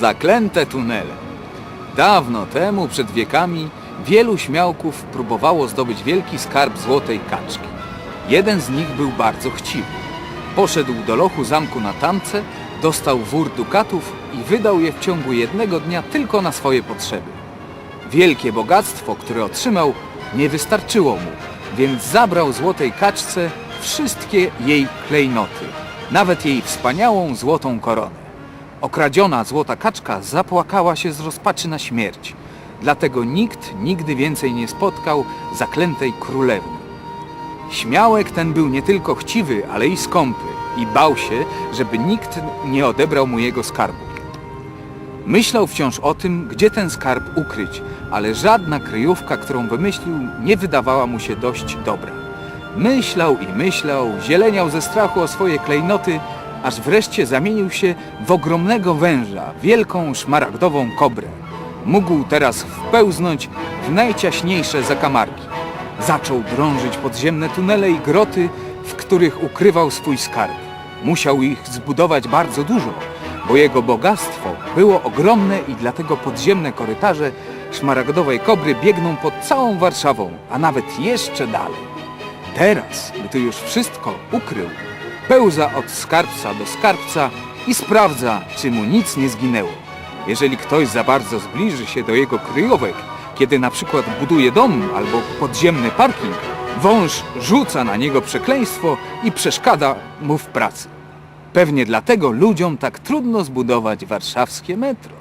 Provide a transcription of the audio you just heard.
Zaklęte tunele. Dawno temu, przed wiekami, wielu śmiałków próbowało zdobyć wielki skarb złotej kaczki. Jeden z nich był bardzo chciwy. Poszedł do lochu zamku na tamce, dostał wór dukatów i wydał je w ciągu jednego dnia tylko na swoje potrzeby. Wielkie bogactwo, które otrzymał, nie wystarczyło mu, więc zabrał złotej kaczce wszystkie jej klejnoty, nawet jej wspaniałą złotą koronę. Okradziona złota kaczka zapłakała się z rozpaczy na śmierć, dlatego nikt nigdy więcej nie spotkał zaklętej królewny. Śmiałek ten był nie tylko chciwy, ale i skąpy i bał się, żeby nikt nie odebrał mu jego skarbu. Myślał wciąż o tym, gdzie ten skarb ukryć, ale żadna kryjówka, którą wymyślił, nie wydawała mu się dość dobra. Myślał i myślał, zieleniał ze strachu o swoje klejnoty, aż wreszcie zamienił się w ogromnego węża, wielką szmaragdową kobrę. Mógł teraz wpełznąć w najciaśniejsze zakamarki. Zaczął drążyć podziemne tunele i groty, w których ukrywał swój skarb. Musiał ich zbudować bardzo dużo, bo jego bogactwo było ogromne i dlatego podziemne korytarze szmaragdowej kobry biegną pod całą Warszawą, a nawet jeszcze dalej. Teraz, gdy już wszystko ukrył, pełza od skarbca do skarbca i sprawdza, czy mu nic nie zginęło. Jeżeli ktoś za bardzo zbliży się do jego kryjówek, kiedy na przykład buduje dom albo podziemny parking, wąż rzuca na niego przekleństwo i przeszkadza mu w pracy. Pewnie dlatego ludziom tak trudno zbudować warszawskie metro.